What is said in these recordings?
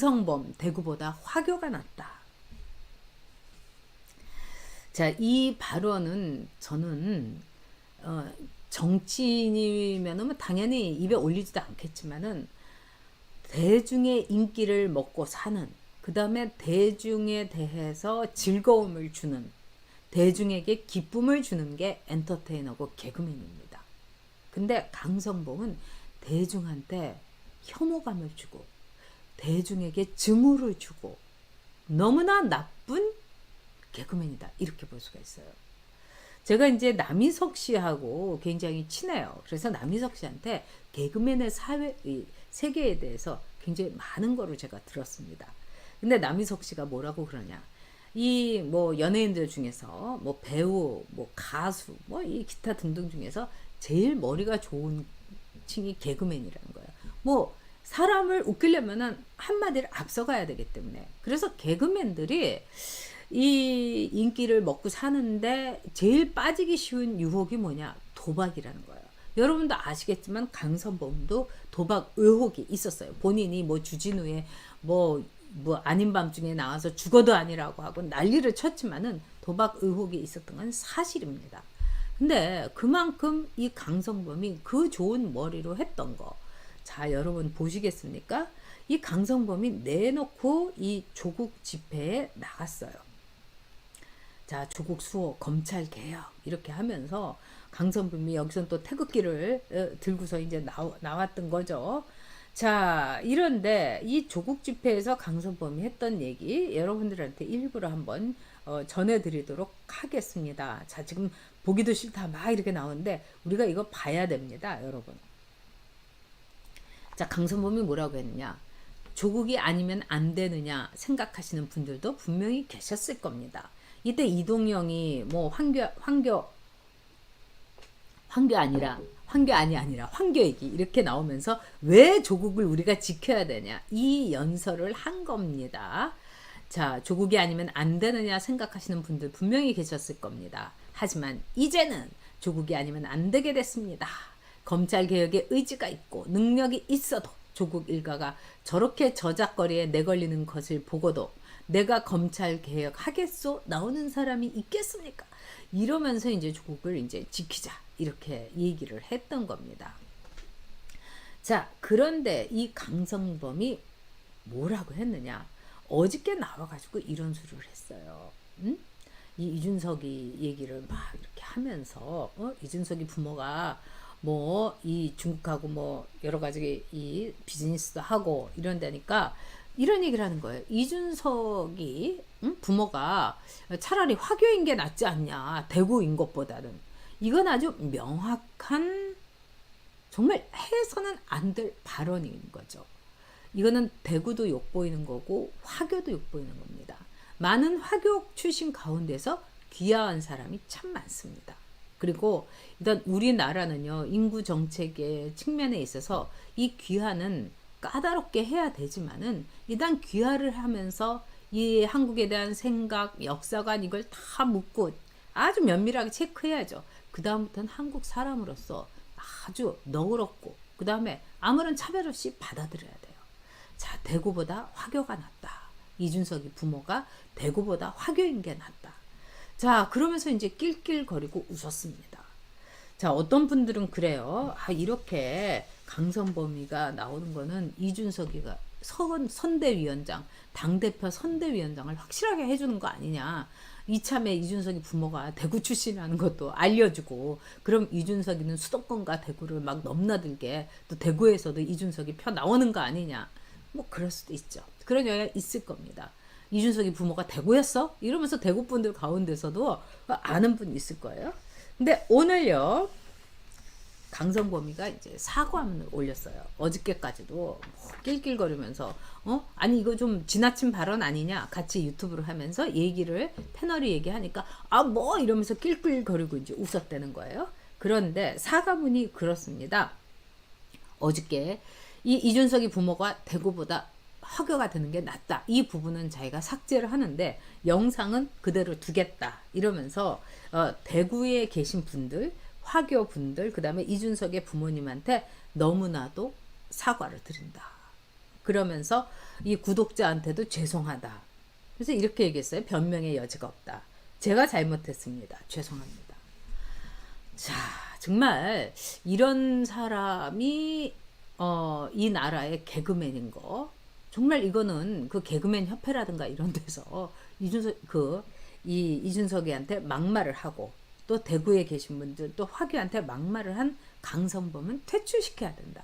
강성범 대구보다 화교가 낫다. 자, 이 발언은 저는 어, 정치인이면은 뭐 당연히 입에 올리지도 않겠지만은 대중의 인기를 먹고 사는 그 다음에 대중에 대해서 즐거움을 주는 대중에게 기쁨을 주는 게 엔터테이너고 개그맨입니다. 근데 강성봉은 대중한테 혐오감을 주고 대중에게 증오를 주고 너무나 나쁜 개그맨이다 이렇게 볼 수가 있어요. 제가 이제 남희석 씨하고 굉장히 친해요. 그래서 남희석 씨한테 개그맨의 사회 이 세계에 대해서 굉장히 많은 거를 제가 들었습니다. 근데 남희석 씨가 뭐라고 그러냐? 이 뭐 연예인들 중에서 뭐 배우, 뭐 가수, 뭐 이 기타 등등 중에서 제일 머리가 좋은 층이 개그맨이라는 거예요. 뭐 사람을 웃기려면은 한마디를 앞서가야 되기 때문에 그래서 개그맨들이 이 인기를 먹고 사는데 제일 빠지기 쉬운 유혹이 뭐냐? 도박이라는 거예요. 여러분도 아시겠지만 강선범도 도박 의혹이 있었어요. 본인이 뭐 주진우의 뭐, 뭐 아닌 밤중에 나와서 죽어도 아니라고 하고 난리를 쳤지만은 도박 의혹이 있었던 건 사실입니다. 근데 그만큼 이 강성범이 그 좋은 머리로 했던 거. 자, 여러분 보시겠습니까? 이 강성범이 내놓고 이 조국 집회에 나갔어요. 자, 조국 수호, 검찰 개혁 이렇게 하면서 강성범이 여기서 또 태극기를 어, 들고서 이제 나왔던 거죠. 자, 이런데 이 조국 집회에서 강성범이 했던 얘기 여러분들한테 일부러 한번 어, 전해드리도록 하겠습니다. 자, 지금 보기도 싫다 막 이렇게 나오는데 우리가 이거 봐야 됩니다, 여러분. 자, 강성범이 뭐라고 했느냐? 조국이 아니면 안 되느냐 생각하시는 분들도 분명히 계셨을 겁니다. 이때 이동영이 뭐 황교 황교 황교 아니라 황교 아니 아니라 황교 얘기 이렇게 나오면서 왜 조국을 우리가 지켜야 되냐 이 연설을 한 겁니다. 자, 조국이 아니면 안 되느냐 생각하시는 분들 분명히 계셨을 겁니다. 하지만 이제는 조국이 아니면 안 되게 됐습니다. 검찰 개혁에 의지가 있고 능력이 있어도 조국 일가가 저렇게 저작거리에 내걸리는 것을 보고도 내가 검찰 개혁 하겠소 나오는 사람이 있겠습니까? 이러면서 이제 조국을 이제 지키자 이렇게 얘기를 했던 겁니다. 자, 그런데 이 강성범이 뭐라고 했느냐? 어저께 나와가지고 이런 소리를 했어요. 응? 이 이준석이 얘기를 막 이렇게 하면서 어? 이준석이 부모가 뭐 이 중국하고 뭐 여러 가지 이 비즈니스도 하고 이런다니까 이런 얘기를 하는 거예요. 이준석이 응? 부모가 차라리 화교인 게 낫지 않냐 대구인 것보다는 이건 아주 명확한 정말 해서는 안 될 발언인 거죠. 이거는 대구도 욕보이는 거고 화교도 욕보이는 겁니다. 많은 화교 출신 가운데서 귀화한 사람이 참 많습니다. 그리고 일단 우리나라는요 인구 정책의 측면에 있어서 이 귀화는 까다롭게 해야 되지만은 일단 귀화를 하면서 이 한국에 대한 생각, 역사관 이걸 다 묻고 아주 면밀하게 체크해야죠. 그 다음부터는 한국 사람으로서 아주 너그럽고 그 다음에 아무런 차별 없이 받아들여야 돼요. 자 대구보다 화교가 낫다. 이준석이 부모가 대구보다 화교인 게 낫다. 자 그러면서 이제 낄낄거리고 웃었습니다. 자 어떤 분들은 그래요. 아 이렇게 강성범위가 나오는 거는 이준석이가 선, 선대위원장, 당대표 선대위원장을 확실하게 해주는 거 아니냐. 이참에 이준석이 부모가 대구 출신이라는 것도 알려주고, 그럼 이준석이는 수도권과 대구를 막 넘나들게 또 대구에서도 이준석이 표 나오는 거 아니냐. 뭐 그럴 수도 있죠. 그런 영향이 있을 겁니다. 이준석이 부모가 대구였어? 이러면서 대구 분들 가운데서도 아는 분 있을 거예요. 근데 오늘요, 강성범위가 이제 사과문을 올렸어요. 어저께까지도 뭐 낄낄거리면서 어 아니 이거 좀 지나친 발언 아니냐 같이 유튜브를 하면서 얘기를 패널이 얘기하니까 아 뭐 이러면서 낄낄거리고 이제 웃었다는 거예요. 그런데 사과문이 그렇습니다. 어저께 이 이준석이 부모가 대구보다 허교가 되는 게 낫다. 이 부분은 자기가 삭제를 하는데 영상은 그대로 두겠다. 이러면서 어, 대구에 계신 분들 화교 분들, 그 다음에 이준석의 부모님한테 너무나도 사과를 드린다. 그러면서 이 구독자한테도 죄송하다. 그래서 이렇게 얘기했어요. 변명의 여지가 없다. 제가 잘못했습니다. 죄송합니다. 자, 정말 이런 사람이 어, 이 나라의 개그맨인 거 정말 이거는 그 개그맨 협회라든가 이런 데서 이준석 그 이 이준석이한테 막말을 하고 또 대구에 계신 분들 또 화교한테 막말을 한 강성범은 퇴출시켜야 된다.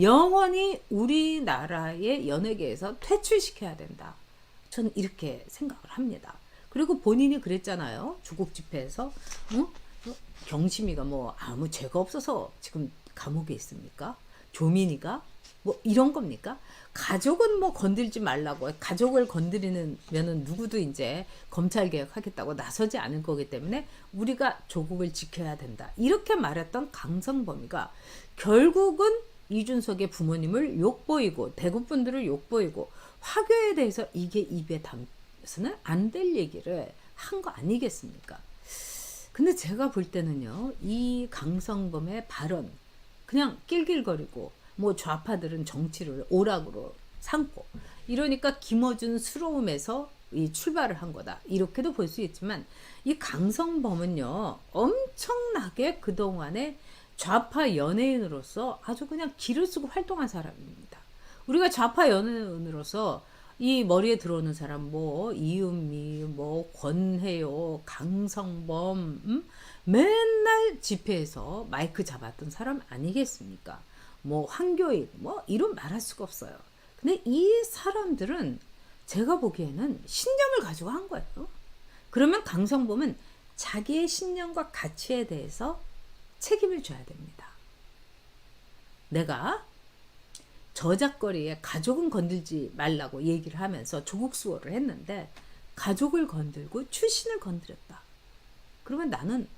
영원히 우리나라의 연예계에서 퇴출시켜야 된다. 저는 이렇게 생각을 합니다. 그리고 본인이 그랬잖아요. 조국 집회에서 응? 어? 경심이가 뭐 아무 죄가 없어서 지금 감옥에 있습니까? 조민이가 뭐 이런 겁니까? 가족은 뭐 건들지 말라고 가족을 건드리는 면은 누구도 이제 검찰 개혁하겠다고 나서지 않을 거기 때문에 우리가 조국을 지켜야 된다 이렇게 말했던 강성범이가 결국은 이준석의 부모님을 욕보이고 대구 분들을 욕보이고 화교에 대해서 이게 입에 담서는 안 될 얘기를 한 거 아니겠습니까? 근데 제가 볼 때는요 이 강성범의 발언 그냥 낄낄거리고 뭐 좌파들은 정치를 오락으로 삼고 이러니까 김어준 스러움에서 이 출발을 한 거다 이렇게도 볼 수 있지만 이 강성범은요 엄청나게 그 동안에 좌파 연예인으로서 아주 그냥 기를 쓰고 활동한 사람입니다. 우리가 좌파 연예인으로서 이 머리에 들어오는 사람 뭐 이은미 뭐 권혜요 강성범 음? 맨날 집회에서 마이크 잡았던 사람 아니겠습니까? 뭐 황교익 뭐 이런 말할 수가 없어요. 근데 이 사람들은 제가 보기에는 신념을 가지고 한 거예요. 그러면 강성범은 자기의 신념과 가치에 대해서 책임을 져야 됩니다. 내가 저작거리에 가족은 건들지 말라고 얘기를 하면서 조국 수호를 했는데 가족을 건들고 출신을 건드렸다. 그러면 나는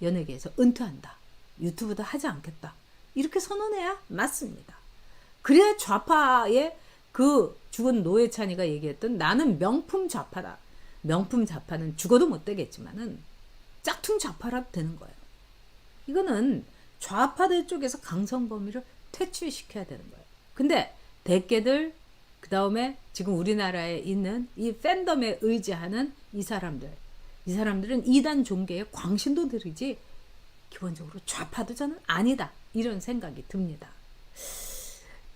연예계에서 은퇴한다. 유튜브도 하지 않겠다. 이렇게 선언해야 맞습니다. 그래야 좌파의 그 죽은 노회찬이가 얘기했던 나는 명품 좌파다. 명품 좌파는 죽어도 못 되겠지만은 짝퉁 좌파라도 되는 거예요. 이거는 좌파들 쪽에서 강성범위를 퇴출시켜야 되는 거예요. 근데 대개들 그 다음에 지금 우리나라에 있는 이 팬덤에 의지하는 이 사람들 이 사람들은 이단 종교의 광신도 들이지 기본적으로 좌파도 저는 아니다 이런 생각이 듭니다.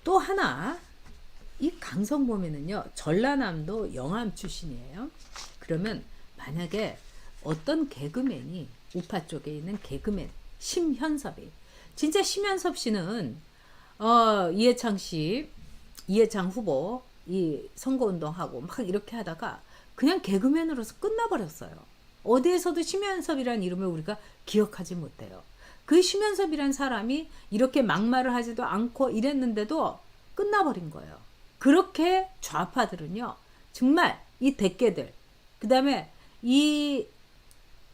또 하나 이 강성범에는요 전라남도 영암 출신이에요. 그러면 만약에 어떤 개그맨이 우파 쪽에 있는 개그맨 심현섭이 진짜 심현섭 씨는 어, 이해창 씨 이해창 후보 이 선거운동하고 막 이렇게 하다가 그냥 개그맨으로서 끝나버렸어요. 어디에서도 심현섭이라는 이름을 우리가 기억하지 못해요. 그 심현섭이란 사람이 이렇게 막말을 하지도 않고 이랬는데도 끝나버린 거예요. 그렇게 좌파들은요, 정말 이 대깨들, 그 다음에 이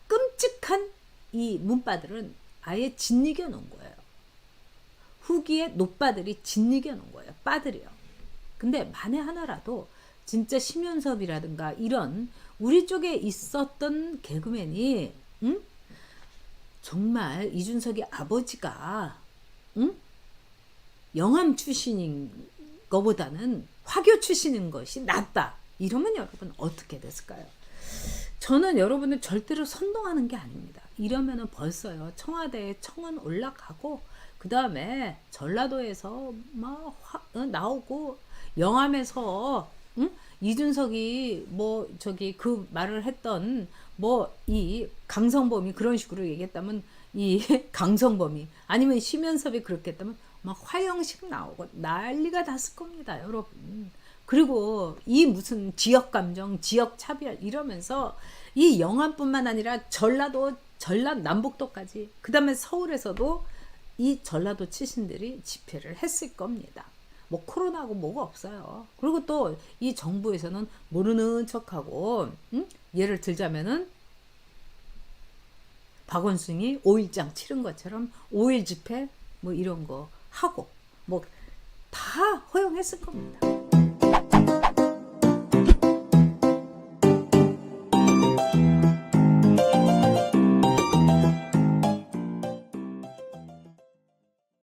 끔찍한 이 문바들은 아예 짓이겨 놓은 거예요. 후기에 노빠들이 짓이겨 놓은 거예요. 빠들이요. 근데 만에 하나라도 진짜 심연섭이라든가 이런 우리 쪽에 있었던 개그맨이 응? 정말 이준석의 아버지가 응? 영암 출신인 거보다는 화교 출신인 것이 낫다. 이러면 여러분 어떻게 됐을까요? 저는 여러분을 절대로 선동하는 게 아닙니다. 이러면은 벌써요 청와대에 청원 올라가고 그 다음에 전라도에서 막 화, 어, 나오고 영암에서 응? 이준석이 뭐 저기 그 말을 했던 뭐 이 강성범이 그런 식으로 얘기했다면 이 강성범이 아니면 심연섭이 그렇게 했다면 막 화형식 나오고 난리가 났을 겁니다, 여러분. 그리고 이 무슨 지역 감정, 지역 차별 이러면서 이 영암뿐만 아니라 전라도, 전라 남북도까지 그 다음에 서울에서도 이 전라도 출신들이 집회를 했을 겁니다. 뭐 코로나하고 뭐가 없어요. 그리고 또 이 정부에서는 모르는 척하고 응? 예를 들자면은 박원순이 5일장 치른 것처럼 5일 집회 뭐 이런 거 하고 뭐 다 허용했을 겁니다.